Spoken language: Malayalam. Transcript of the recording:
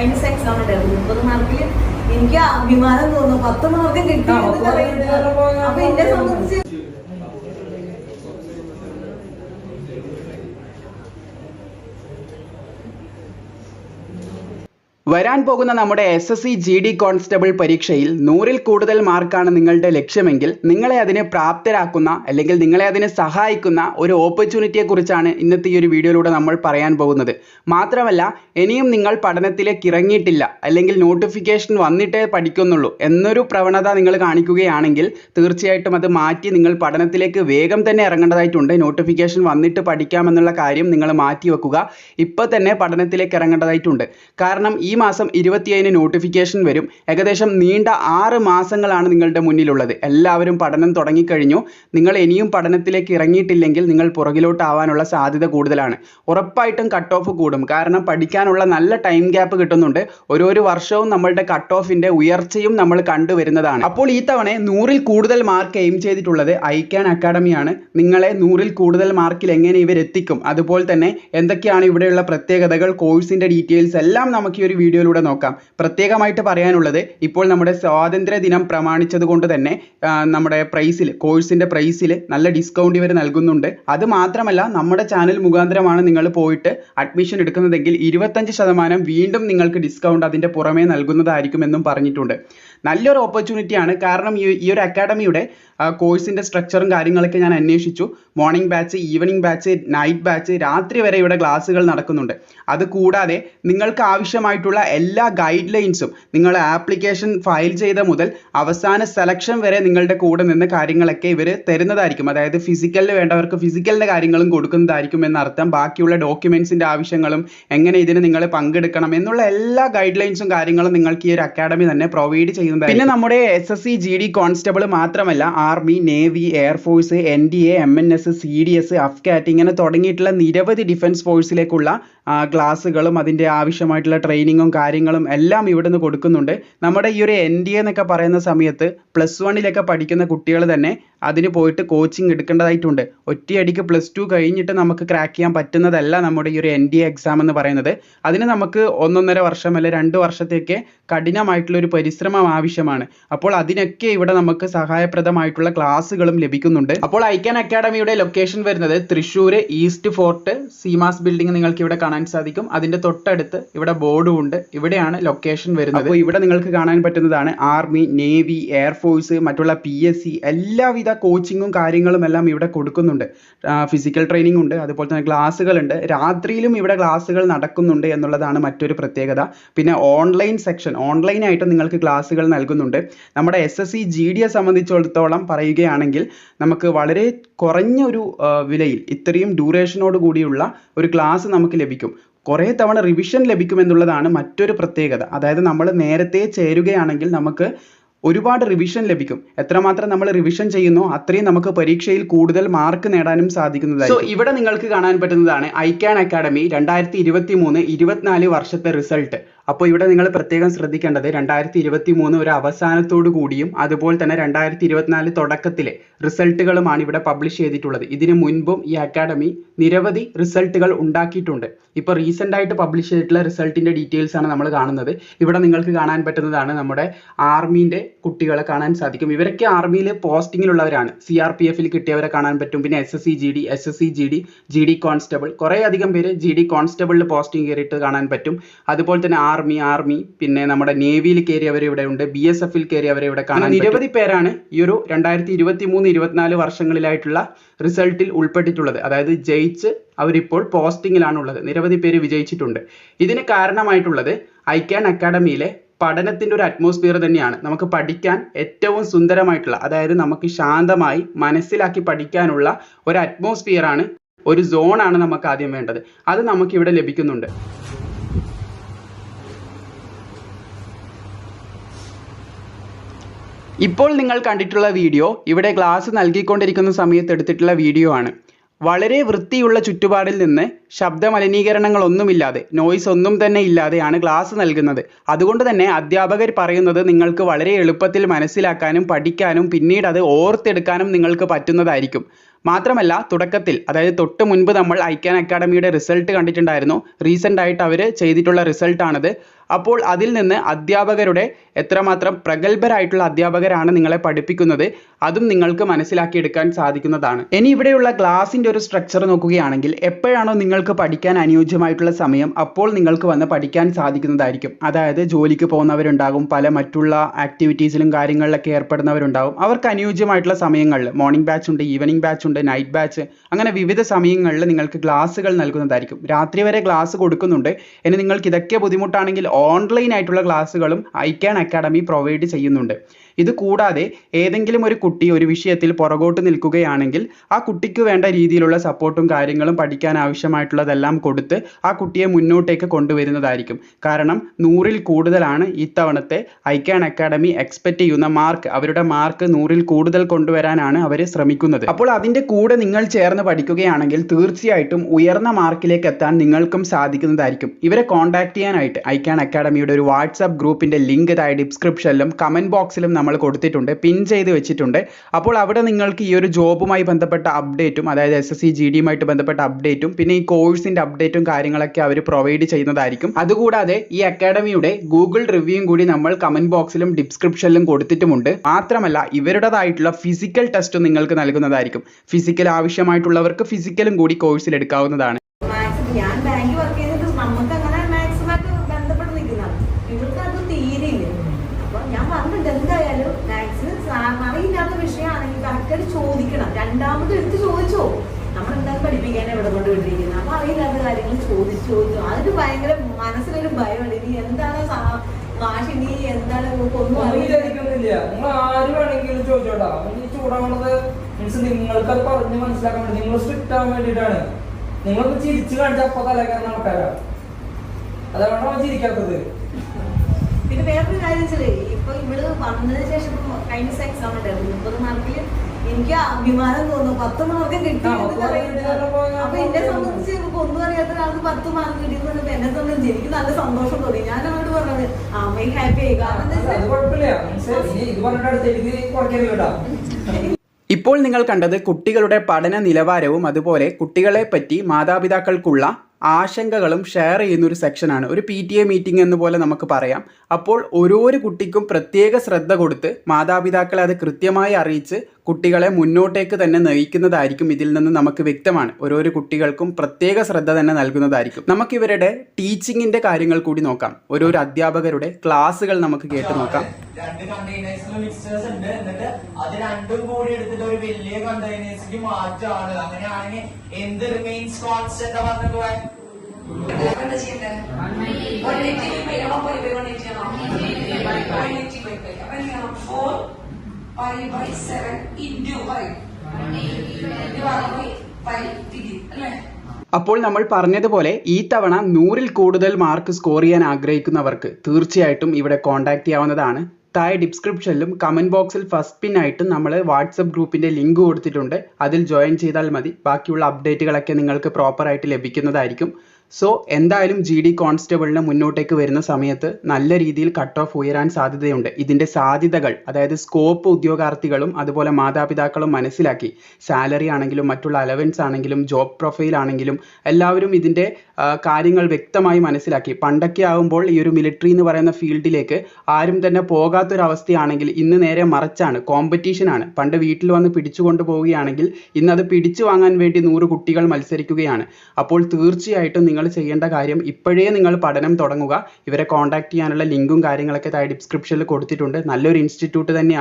സയൻസ് എക്സാം ഉണ്ടായിരുന്നു മുപ്പത് മാർക്കിൽ എനിക്ക് അഭിമാനം തോന്നുന്നു. പത്ത് മാർക്ക് കിട്ടി അപ്പൊ എന്നെ സംബന്ധിച്ച് വരാൻ പോകുന്ന നമ്മുടെ S S C G D constable പരീക്ഷയിൽ നൂറിൽ കൂടുതൽ മാർക്കാണ് നിങ്ങളുടെ ലക്ഷ്യമെങ്കിൽ നിങ്ങളെ അതിന് പ്രാപ്തരാക്കുന്ന അല്ലെങ്കിൽ നിങ്ങളെ അതിന് സഹായിക്കുന്ന ഒരു ഓപ്പർച്യൂണിറ്റിയെ കുറിച്ചാണ് ഇന്നത്തെ ഈ ഒരു വീഡിയോയിലൂടെ നമ്മൾ പറയാൻ പോകുന്നത്. മാത്രമല്ല ഇനിയും നിങ്ങൾ പഠനത്തിലേക്ക് ഇറങ്ങിയിട്ടില്ല അല്ലെങ്കിൽ നോട്ടിഫിക്കേഷൻ വന്നിട്ടേ പഠിക്കുന്നുള്ളൂ എന്നൊരു പ്രവണത നിങ്ങൾ കാണിക്കുകയാണെങ്കിൽ തീർച്ചയായിട്ടും അത് മാറ്റി നിങ്ങൾ പഠനത്തിലേക്ക് വേഗം തന്നെ ഇറങ്ങേണ്ടതായിട്ടുണ്ട്. നോട്ടിഫിക്കേഷൻ വന്നിട്ട് പഠിക്കാമെന്നുള്ള കാര്യം നിങ്ങൾ മാറ്റി വെക്കുക ഇപ്പോൾ തന്നെ പഠനത്തിലേക്ക് ഇറങ്ങേണ്ടതായിട്ടുണ്ട്. കാരണം ഈ മാസം ഇരുപത്തിയേഴിന് നോട്ടിഫിക്കേഷൻ വരും. ഏകദേശം നീണ്ട ആറ് മാസങ്ങളാണ് നിങ്ങളുടെ മുന്നിലുള്ളത്. എല്ലാവരും പഠനം തുടങ്ങിക്കഴിഞ്ഞു. നിങ്ങൾ ഇനിയും പഠനത്തിലേക്ക് ഇറങ്ങിയിട്ടില്ലെങ്കിൽ നിങ്ങൾ പുറകിലോട്ടാവാനുള്ള സാധ്യത കൂടുതലാണ്. ഉറപ്പായിട്ടും കട്ട് ഓഫ് കൂടും. കാരണം പഠിക്കാനുള്ള നല്ല ടൈം ഗ്യാപ്പ് കിട്ടുന്നുണ്ട്. ഓരോരോ വർഷവും നമ്മളുടെ കട്ട് ഓഫിന്റെ ഉയർച്ചയും നമ്മൾ കണ്ടുവരുന്നതാണ്. അപ്പോൾ ഈ തവണ നൂറിൽ കൂടുതൽ മാർക്ക് എയിം ചെയ്തിട്ടുള്ളത് ഐക്യാൻ അക്കാഡമിയാണ് നിങ്ങളെ നൂറിൽ കൂടുതൽ മാർക്കിൽ എങ്ങനെ ഇവരെത്തിക്കും? അതുപോലെ തന്നെ എന്തൊക്കെയാണ് ഇവിടെയുള്ള പ്രത്യേകതകൾ? കോഴ്സിന്റെ ഡീറ്റെയിൽസ് എല്ലാം നമുക്ക് ഈ ഒരു വീഡിയോയിലൂടെ നോക്കാം. പ്രത്യേകമായിട്ട് പറയാനുള്ളത് ഇപ്പോൾ നമ്മുടെ സ്വാതന്ത്ര്യ ദിനം പ്രമാണിച്ചത് കൊണ്ട് തന്നെ നമ്മുടെ പ്രൈസിൽ കോഴ്സിന്റെ പ്രൈസിൽ നല്ല ഡിസ്കൗണ്ട് ഇവർ നൽകുന്നുണ്ട്. അത് മാത്രമല്ല നമ്മുടെ ചാനൽ മുഖാന്തരമാണ് നിങ്ങൾ പോയിട്ട് അഡ്മിഷൻ എടുക്കുന്നതെങ്കിൽ ഇരുപത്തഞ്ച് ശതമാനം വീണ്ടും നിങ്ങൾക്ക് ഡിസ്കൗണ്ട് അതിന്റെ പുറമേ നൽകുന്നതായിരിക്കുമെന്നും പറഞ്ഞിട്ടുണ്ട്. നല്ലൊരു ഓപ്പർച്യൂണിറ്റിയാണ് കാരണം ഈ ഈ ഒരു അക്കാഡമിയുടെ കോഴ്സിന്റെ സ്ട്രക്ചറും കാര്യങ്ങളൊക്കെ ഞാൻ അന്വേഷിച്ചു. Morning batch evening batch night batch രാത്രി വരെ ഇവിടെ ക്ലാസ്സുകൾ നടക്കുന്നുണ്ട്. അത് കൂടാതെ നിങ്ങൾക്ക് ആവശ്യമായിട്ടുള്ള എല്ലാ ഗൈഡ് ലൈൻസും നിങ്ങൾ ആപ്ലിക്കേഷൻ ഫയൽ ചെയ്ത മുതൽ അവസാന സെലക്ഷൻ വരെ നിങ്ങളുടെ കൂടെ നിന്ന് കാര്യങ്ങളൊക്കെ ഇവർ തരുന്നതായിരിക്കും. അതായത് ഫിസിക്കലിന് വേണ്ടവർക്ക് ഫിസിക്കലിന്റെ കാര്യങ്ങളും കൊടുക്കുന്നതായിരിക്കും എന്നർത്ഥം. ബാക്കിയുള്ള ഡോക്യുമെൻസിന്റെ ആവശ്യങ്ങളും എങ്ങനെ ഇതിന് നിങ്ങൾ പങ്കെടുക്കണം എന്നുള്ള എല്ലാ ഗൈഡ് ലൈൻസും കാര്യങ്ങളും നിങ്ങൾക്ക് ഈ ഒരു അക്കാഡമി തന്നെ പ്രൊവൈഡ് ചെയ്യുന്നതായിരിക്കും പിന്നെ നമ്മുടെ S S C G D constable മാത്രമല്ല army navy air force N D A M N S C D S AFCAT ഇങ്ങനെ തുടങ്ങിയിട്ടുള്ള നിരവധി ഡിഫൻസ് ഫോഴ്സിലേക്കുള്ള ക്ലാസ്സുകളും അതിന്റെ ആവശ്യമായിട്ടുള്ള ട്രെയിനിങ്ങും കാര്യങ്ങളും എല്ലാം ഇവിടുന്ന് കൊടുക്കുന്നുണ്ട്. നമ്മുടെ ഈ ഒരു എൻ ഡി എന്നൊക്കെ പറയുന്ന സമയത്ത് പ്ലസ് വണ്ണിലൊക്കെ പഠിക്കുന്ന കുട്ടികൾ തന്നെ അതിന് പോയിട്ട് കോച്ചിങ് എടുക്കേണ്ടതായിട്ടുണ്ട്. ഒറ്റയടിക്ക് പ്ലസ് ടു കഴിഞ്ഞിട്ട് നമുക്ക് ക്രാക്ക് ചെയ്യാൻ പറ്റുന്നതല്ല നമ്മുടെ ഈ ഒരു എൻ ഡി എ എക്സാം എന്ന് പറയുന്നത്. അതിന് നമുക്ക് ഒന്നൊന്നര വർഷം അല്ലെ രണ്ട് വർഷത്തേക്ക് കഠിനമായിട്ടുള്ള ഒരു പരിശ്രമം ആവശ്യമാണ്. അപ്പോൾ അതിനൊക്കെ ഇവിടെ നമുക്ക് സഹായപ്രദമായിട്ടുള്ള ക്ലാസ്സുകളും ലഭിക്കുന്നുണ്ട്. അപ്പോൾ ഐക്യാൻ അക്കാഡമിയുടെ ലൊക്കേഷൻ വരുന്നത് Thrissur east fort Seemas building നിങ്ങൾക്ക് ഇവിടെ കാണാൻ സാധിക്കും. അതിന്റെ തൊട്ടടുത്ത് ഇവിടെ ബോർഡും ഉണ്ട്. ഇവിടെയാണ് ലൊക്കേഷൻ വരുന്നത്. അപ്പോൾ ഇവിടെ നിങ്ങൾക്ക് കാണാൻ പറ്റുന്നതാണ് ആർമി നേവി എയർഫോഴ്സ് മറ്റുള്ള പി എസ് സി എല്ലാവിധ കോച്ചിങ്ങും കാര്യങ്ങളും എല്ലാം ഇവിടെ കൊടുക്കുന്നുണ്ട്. ഫിസിക്കൽ ട്രെയിനിങ് ഉണ്ട്. അതുപോലെ തന്നെ ക്ലാസ്സുകളുണ്ട് രാത്രിയിലും ഇവിടെ ക്ലാസ്സുകൾ നടക്കുന്നുണ്ട് എന്നുള്ളതാണ് മറ്റൊരു പ്രത്യേകത. പിന്നെ ഓൺലൈൻ സെക്ഷൻ ഓൺലൈനായിട്ട് നിങ്ങൾക്ക് ക്ലാസ്സുകൾ നൽകുന്നുണ്ട്. നമ്മുടെ എസ് എസ് സി ജി സംബന്ധിച്ചിടത്തോളം പറയുകയാണെങ്കിൽ നമുക്ക് വളരെ കുറഞ്ഞ ഒരു വിലയിൽ ഇത്രയും ഡ്യൂറേഷനോട് കൂടിയുള്ള ഒരു ക്ലാസ് നമുക്ക് ലഭിക്കും. കുറേ തവണ റിവിഷൻ ലഭിക്കുമെന്നുള്ളതാണ് മറ്റൊരു പ്രത്യേകത. അതായത് നമ്മൾ നേരത്തെ ചേരുകയാണെങ്കിൽ നമുക്ക് ഒരുപാട് റിവിഷൻ ലഭിക്കും. എത്രമാത്രം നമ്മൾ റിവിഷൻ ചെയ്യുന്നു അത്രയും നമുക്ക് പരീക്ഷയിൽ കൂടുതൽ മാർക്ക് നേടാനും സാധിക്കുന്നതായി സോ ഇവിടെ നിങ്ങൾക്ക് കാണാൻ പറ്റുന്നതാണ് ഐക്യാൻ അക്കാഡമി രണ്ടായിരത്തി ഇരുപത്തി മൂന്ന് ഇരുപത്തിനാല് വർഷത്തെ റിസൾട്ട് അപ്പോൾ ഇവിടെ നിങ്ങൾ പ്രത്യേകം ശ്രദ്ധിക്കേണ്ടത് രണ്ടായിരത്തി ഇരുപത്തി മൂന്ന് ഒരു അവസാനത്തോടു കൂടിയും അതുപോലെ തന്നെ രണ്ടായിരത്തി ഇരുപത്തിനാല് തുടക്കത്തിലെ റിസൾട്ടുകളുമാണ് ഇവിടെ പബ്ലിഷ് ചെയ്തിട്ടുള്ളത്. ഇതിനു മുൻപും ഈ അക്കാഡമി നിരവധി റിസൾട്ടുകൾ ഉണ്ടാക്കിയിട്ടുണ്ട്. ഇപ്പോൾ റീസെന്റ് ആയിട്ട് പബ്ലിഷ് ചെയ്തിട്ടുള്ള റിസൾട്ടിന്റെ ഡീറ്റെയിൽസ് ആണ് നമ്മൾ കാണുന്നത്. ഇവിടെ നിങ്ങൾക്ക് കാണാൻ പറ്റുന്നതാണ് നമ്മുടെ ആർമീന്റെ കുട്ടികളെ കാണാൻ സാധിക്കും. ഇവരൊക്കെ ആർമിയിൽ പോസ്റ്റിങ്ങിലുള്ളവരാണ്. സി ആർ പി എഫിൽ കിട്ടിയവരെ കാണാൻ പറ്റും. പിന്നെ S S C G D S S C G D G D constable കുറേ അധികം പേര് ജി ഡി കോൺസ്റ്റബിളിൽ പോസ്റ്റിംഗ് കയറിയിട്ട് കാണാൻ പറ്റും. അതുപോലെ തന്നെ ആർമി ആർമി പിന്നെ നമ്മുടെ നേവിയിൽ കയറിയവർ ഇവിടെ ഉണ്ട് ബി എസ് എഫിൽ കയറിയവർ ഇവിടെ കാണാൻ നിരവധി പേരാണ് ഈ ഒരു രണ്ടായിരത്തി ഇരുപത്തി മൂന്ന് ഇരുപത്തിനാല് വർഷങ്ങളിലായിട്ടുള്ള റിസൾട്ടിൽ ഉൾപ്പെട്ടിട്ടുള്ളത്. അതായത് ജയിച്ച് അവരിപ്പോൾ പോസ്റ്റിങ്ങിലാണ് ഉള്ളത് നിരവധി പേര് വിജയിച്ചിട്ടുണ്ട്. ഇതിന് കാരണമായിട്ടുള്ളത് ഐക്യാൻ അക്കാഡമിയിലെ പഠനത്തിന്റെ ഒരു അറ്റ്മോസ്ഫിയർ തന്നെയാണ്. നമുക്ക് പഠിക്കാൻ ഏറ്റവും സുന്ദരമായിട്ടുള്ള അതായത് നമുക്ക് ശാന്തമായി മനസ്സിലാക്കി പഠിക്കാനുള്ള ഒരു അറ്റ്മോസ്ഫിയർ ആണ്. ഒരു സോണാണ് നമുക്ക് ആദ്യം വേണ്ടത്. അത് നമുക്ക് ഇവിടെ ലഭിക്കുന്നുണ്ട്. ഇപ്പോൾ നിങ്ങൾ കണ്ടിട്ടുള്ള വീഡിയോ ഇവിടെ ക്ലാസ് നൽകിക്കൊണ്ടിരിക്കുന്ന സമയത്ത് എടുത്തിട്ടുള്ള വീഡിയോ ആണ്. വളരെ വൃത്തിയുള്ള ചുറ്റുപാടിൽ നിന്ന് ശബ്ദ മലിനീകരണങ്ങളൊന്നുമില്ലാതെ നോയ്സ് ഒന്നും തന്നെ ഇല്ലാതെയാണ് ക്ലാസ് നൽകുന്നത്. അതുകൊണ്ട് തന്നെ അധ്യാപകർ പറയുന്നത് നിങ്ങൾക്ക് വളരെ എളുപ്പത്തിൽ മനസ്സിലാക്കാനും പഠിക്കാനും പിന്നീട് അത് ഓർത്തെടുക്കാനും നിങ്ങൾക്ക് പറ്റുന്നതായിരിക്കും. മാത്രമല്ല തുടക്കത്തിൽ അതായത് തൊട്ട് മുൻപ് നമ്മൾ ഐക്യാൻ അക്കാഡമിയുടെ റിസൾട്ട് കണ്ടിട്ടുണ്ടായിരുന്നു. റീസെന്റ് ആയിട്ട് അവർ ചെയ്തിട്ടുള്ള റിസൾട്ടാണിത് അപ്പോൾ അതിൽ നിന്ന് അധ്യാപകരുടെ എത്രമാത്രം പ്രഗത്ഭരായിട്ടുള്ള അധ്യാപകരാണ് നിങ്ങളെ പഠിപ്പിക്കുന്നത് അതും നിങ്ങൾക്ക് മനസ്സിലാക്കിയെടുക്കാൻ സാധിക്കുന്നതാണ്. ഇനി ഇവിടെയുള്ള ക്ലാസ്സിന്റെ ഒരു സ്ട്രക്ചർ നോക്കുകയാണെങ്കിൽ എപ്പോഴാണോ നിങ്ങൾക്ക് പഠിക്കാൻ അനുയോജ്യമായിട്ടുള്ള സമയം അപ്പോൾ നിങ്ങൾക്ക് വന്ന് പഠിക്കാൻ സാധിക്കുന്നതായിരിക്കും. അതായത് ജോലിക്ക് പോകുന്നവരുണ്ടാകും പല മറ്റുള്ള ആക്ടിവിറ്റീസിലും കാര്യങ്ങളിലൊക്കെ ഏർപ്പെടുന്നവരുണ്ടാകും. അവർക്ക് അനുയോജ്യമായിട്ടുള്ള സമയങ്ങളിൽ മോർണിംഗ് ബാച്ച് ഉണ്ട് ഈവനിങ് ബാച്ച് ഉണ്ട് നൈറ്റ് ബാച്ച് അങ്ങനെ വിവിധ സമയങ്ങളിൽ നിങ്ങൾക്ക് ക്ലാസ്സുകൾ നൽകുന്നതായിരിക്കും. രാത്രി വരെ ക്ലാസ് കൊടുക്കുന്നുണ്ട്. ഇനി നിങ്ങൾക്ക് ഇതൊക്കെ ബുദ്ധിമുട്ടാണെങ്കിൽ ഓൺലൈൻ ആയിട്ടുള്ള ക്ലാസ്സുകളും ഐക്യാൻ അക്കാഡമി പ്രൊവൈഡ് ചെയ്യുന്നുണ്ട്. ഇത് കൂടാതെ ഏതെങ്കിലും ഒരു കുട്ടി ഒരു വിഷയത്തിൽ പുറകോട്ട് നിൽക്കുകയാണെങ്കിൽ ആ കുട്ടിക്ക് വേണ്ട രീതിയിലുള്ള സപ്പോർട്ടും കാര്യങ്ങളും പഠിക്കാൻ ആവശ്യമായിട്ടുള്ളതെല്ലാം കൊടുത്ത് ആ കുട്ടിയെ മുന്നോട്ടേക്ക് കൊണ്ടുവരുന്നതായിരിക്കും. കാരണം നൂറിൽ കൂടുതലാണ് ഇത്തവണത്തെ ഐക്യാൻ അക്കാഡമി എക്സ്പെക്റ്റ് ചെയ്യുന്ന മാർക്ക്. അവരുടെ മാർക്ക് നൂറിൽ കൂടുതൽ കൊണ്ടുവരാനാണ് അവർ ശ്രമിക്കുന്നത്. അപ്പോൾ അതിന്റെ കൂടെ നിങ്ങൾ ചേർന്ന് പഠിക്കുകയാണെങ്കിൽ തീർച്ചയായിട്ടും ഉയർന്ന മാർക്കിലേക്ക് എത്താൻ നിങ്ങൾക്കും സാധിക്കുന്നതായിരിക്കും. ഇവരെ കോൺടാക്ട് ചെയ്യാനായിട്ട് ഐക്യാൻ അക്കാഡമിയുടെ ഒരു വാട്സാപ്പ് ഗ്രൂപ്പിന്റെ ലിങ്ക് താഴെ ഡിസ്ക്രിപ്ഷനിലും കമന്റ് ബോക്സിലും നമ്മൾ കൊടുത്തിട്ടുണ്ട് പിൻ ചെയ്ത് വെച്ചിട്ടുണ്ട്. അപ്പോൾ അവിടെ നിങ്ങൾക്ക് ഈ ഒരു ജോബുമായി ബന്ധപ്പെട്ട അപ്ഡേറ്റും അതായത് എസ് എസ് സി ജി ഡിയുമായിട്ട് ബന്ധപ്പെട്ട അപ്ഡേറ്റും പിന്നെ ഈ കോഴ്സിന്റെ അപ്ഡേറ്റും കാര്യങ്ങളൊക്കെ അവർ പ്രൊവൈഡ് ചെയ്യുന്നതായിരിക്കും. അതുകൂടാതെ ഈ അക്കാഡമിയുടെ ഗൂഗിൾ റിവ്യൂയും കൂടി നമ്മൾ കമന്റ് ബോക്സിലും ഡിസ്ക്രിപ്ഷനിലും കൊടുത്തിട്ടുമുണ്ട്. മാത്രമല്ല ഇവരുടേതായിട്ടുള്ള ഫിസിക്കൽ ടെസ്റ്റും നിങ്ങൾക്ക് നൽകുന്നതായിരിക്കും. ഫിസിക്കൽ ആവശ്യമായിട്ടുള്ളവർക്ക് ഫിസിക്കലും കൂടി കോഴ്സിൽ എടുക്കാവുന്നതാണ് മാത്സ് ഞാൻ ബാങ്ക് വർക്ക് ചെയ്തിട്ട് നമുക്ക് അങ്ങനെ മാത്സുമായിട്ട് ബന്ധപ്പെട്ട് നിൽക്കുന്നതാണ് ഇവർക്ക് അത് തീരെയില്ല അപ്പൊ എന്തായാലും മാത്സ് അറിയില്ലാത്ത വിഷയമാണെങ്കിൽ കറക്റ്റായിട്ട് ചോദിക്കണം. രണ്ടാമത് എടുത്ത് ചോദിച്ചോ? നമ്മൾ എന്തായാലും പഠിപ്പിക്കാൻ എവിടെ കൊണ്ട് വിട്ടിരിക്കുന്നത് അപ്പൊ അറിയില്ലാത്ത കാര്യങ്ങൾ ചോദിച്ചു? ചോദിച്ചു അതിന് ഭയങ്കര മനസ്സിലൊരു ഭയമുണ്ട് ഇനി എന്താണ് മാഷ് ഇനി എന്താണ് ഒന്നും അറിയില്ല. ആര് വേണമെങ്കിലും ചോദിച്ചോട്ടാ? ഈ ചൂടാവണത് മീൻസ് നിങ്ങൾക്ക് അത് പറഞ്ഞ് മനസ്സിലാക്കാൻ വേണ്ടി നിങ്ങൾ സ്ട്രിക്റ്റ് ആവാൻ വേണ്ടിയിട്ടാണ്. നിങ്ങളൊന്ന് ചിരിച്ചു കാണിച്ച അപ്പൊ തലക്കാരൻ അതാണ് അതുകൊണ്ടാണ് അവൻ ചിരിക്കാത്തത്? പിന്നെ വേറൊരു കാര്യം വെച്ചാൽ ഇപ്പൊ ഇവൾ വന്നതിന് ശേഷം ഇപ്പൊ കഴിഞ്ഞ ദിവസം എക്സാം ഉണ്ടായിരുന്നു മുപ്പത് മാർക്കിൽ എനിക്ക് അഭിമാനം തോന്നുന്നു. പത്ത് മാർക്ക് കിട്ടി അപ്പൊ എന്നെ സംബന്ധിച്ച് ഒന്നും അറിയാത്ത ഒരാൾക്ക് പത്ത് മാർക്ക് കിട്ടിയെന്ന് പറഞ്ഞപ്പോ എന്നെ സംബന്ധിച്ച് എനിക്ക് നല്ല സന്തോഷം തോന്നി. ഞാൻ അവരോട് പറഞ്ഞത് അമ്മയും ഹാപ്പി ആയി. കാരണം ഇപ്പോൾ നിങ്ങൾ കണ്ടത് കുട്ടികളുടെ പഠന നിലവാരവും അതുപോലെ കുട്ടികളെ പറ്റി മാതാപിതാക്കൾക്കുള്ള ആശങ്കകളും ഷെയർ ചെയ്യുന്ന ഒരു സെക്ഷനാണ് ഒരു പി ടി എ മീറ്റിംഗ് എന്ന് പോലെ നമുക്ക് പറയാം. അപ്പോൾ ഓരോരോ കുട്ടിക്കും പ്രത്യേക ശ്രദ്ധ കൊടുത്ത് മാതാപിതാക്കളെ അത് കൃത്യമായി അറിയിച്ച് കുട്ടികളെ മുന്നോട്ടേക്ക് തന്നെ നയിക്കുന്നതായിരിക്കും ഇതിൽ നിന്ന് നമുക്ക് വ്യക്തമാണ്. ഓരോരോ കുട്ടികൾക്കും പ്രത്യേക ശ്രദ്ധ തന്നെ നൽകുന്നതായിരിക്കും. നമുക്ക് ഇവരുടെ ടീച്ചിങ്ങിന്റെ കാര്യങ്ങൾ കൂടി നോക്കാം. ഓരോരോ അധ്യാപകരുടെ ക്ലാസ്സുകൾ നമുക്ക് കേട്ട് നോക്കാം. രണ്ട് കണ്ടെയ്നേഴ്സിൽ മിക്സേഴ്സ് ഉണ്ട്. എന്നിട്ട് അത് രണ്ടും കൂടി എടുത്തിട്ട് ഒരു വലിയ കണ്ടെയ്നേഴ്സിലേക്ക് മാറ്റാണ്. അങ്ങനെയാണെങ്കിൽ എന്ത് റിമെയിൻസ് കോൺസ്റ്റന്റ് പറഞ്ഞിട്ട് പോയാൽ എന്താ ചെയ്യണ്ടേ? One eighty by pi, one pi by one eighty ആണോ? One eighty by pi. അപ്പൊ എന്ത് ചെയ്യണം? Four pi by seven into pi. Divided by pi degree. അല്ലേ? അപ്പോൾ നമ്മൾ പറഞ്ഞതുപോലെ ഈ തവണ നൂറിൽ കൂടുതൽ മാർക്ക് സ്കോർ ചെയ്യാൻ ആഗ്രഹിക്കുന്നവർക്ക് തീർച്ചയായിട്ടും ഇവിടെ കോൺടാക്ട് ചെയ്യാവുന്നതാണ് താഴെ ഡിസ്ക്രിപ്ഷനിലും കമന്റ് ബോക്സിൽ ഫസ്റ്റ് പിൻ ആയിട്ട് നമ്മൾ വാട്സപ്പ് ഗ്രൂപ്പിന്റെ ലിങ്ക് കൊടുത്തിട്ടുണ്ട് അതിൽ ജോയിൻ ചെയ്താൽ മതി ബാക്കിയുള്ള അപ്ഡേറ്റുകളൊക്കെ നിങ്ങൾക്ക് പ്രോപ്പറായിട്ട് ലഭിക്കുന്നതായിരിക്കും സോ എന്തായാലും ജി ഡി കോൺസ്റ്റബിളിന് മുന്നോട്ടേക്ക് വരുന്ന സമയത്ത് നല്ല രീതിയിൽ കട്ട് ഓഫ് ഉയരാൻ സാധ്യതയുണ്ട്. ഇതിന്റെ സാധ്യതകൾ അതായത് സ്കോപ്പ് ഉദ്യോഗാർത്ഥികളും അതുപോലെ മാതാപിതാക്കളും മനസ്സിലാക്കി. സാലറി ആണെങ്കിലും മറ്റുള്ള അലവൻസ് ആണെങ്കിലും ജോബ് പ്രൊഫൈൽ ആണെങ്കിലും എല്ലാവരും ഇതിന്റെ കാര്യങ്ങൾ വ്യക്തമായി മനസ്സിലാക്കി. പണ്ടൊക്കെ ആകുമ്പോൾ ഈ ഒരു മിലിറ്ററി എന്ന് പറയുന്ന ഫീൽഡിലേക്ക് ആരും തന്നെ പോകാത്തൊരവസ്ഥയാണെങ്കിൽ ഇന്ന് നേരെ മറിച്ചാണ് കോമ്പറ്റീഷനാണ് പണ്ട് വീട്ടിൽ വന്ന് പിടിച്ചു പോവുകയാണെങ്കിൽ ഇന്ന് അത് പിടിച്ചു വാങ്ങാൻ വേണ്ടി നൂറ് കുട്ടികൾ മത്സരിക്കുകയാണ്. അപ്പോൾ തീർച്ചയായിട്ടും നിങ്ങൾ ചെയ്യേണ്ട കാര്യം ഇപ്പോഴേ നിങ്ങൾ പഠനം തുടങ്ങുക. ഇവരെ കോൺടാക്ട് ചെയ്യാനുള്ള ലിങ്കും കാര്യങ്ങളൊക്കെ താഴെ ഡിസ്ക്രിപ്ഷനിൽ കൊടുത്തിട്ടുണ്ട്. നല്ലൊരു ഇൻസ്റ്റിറ്റ്യൂട്ട് തന്നെയാണ്.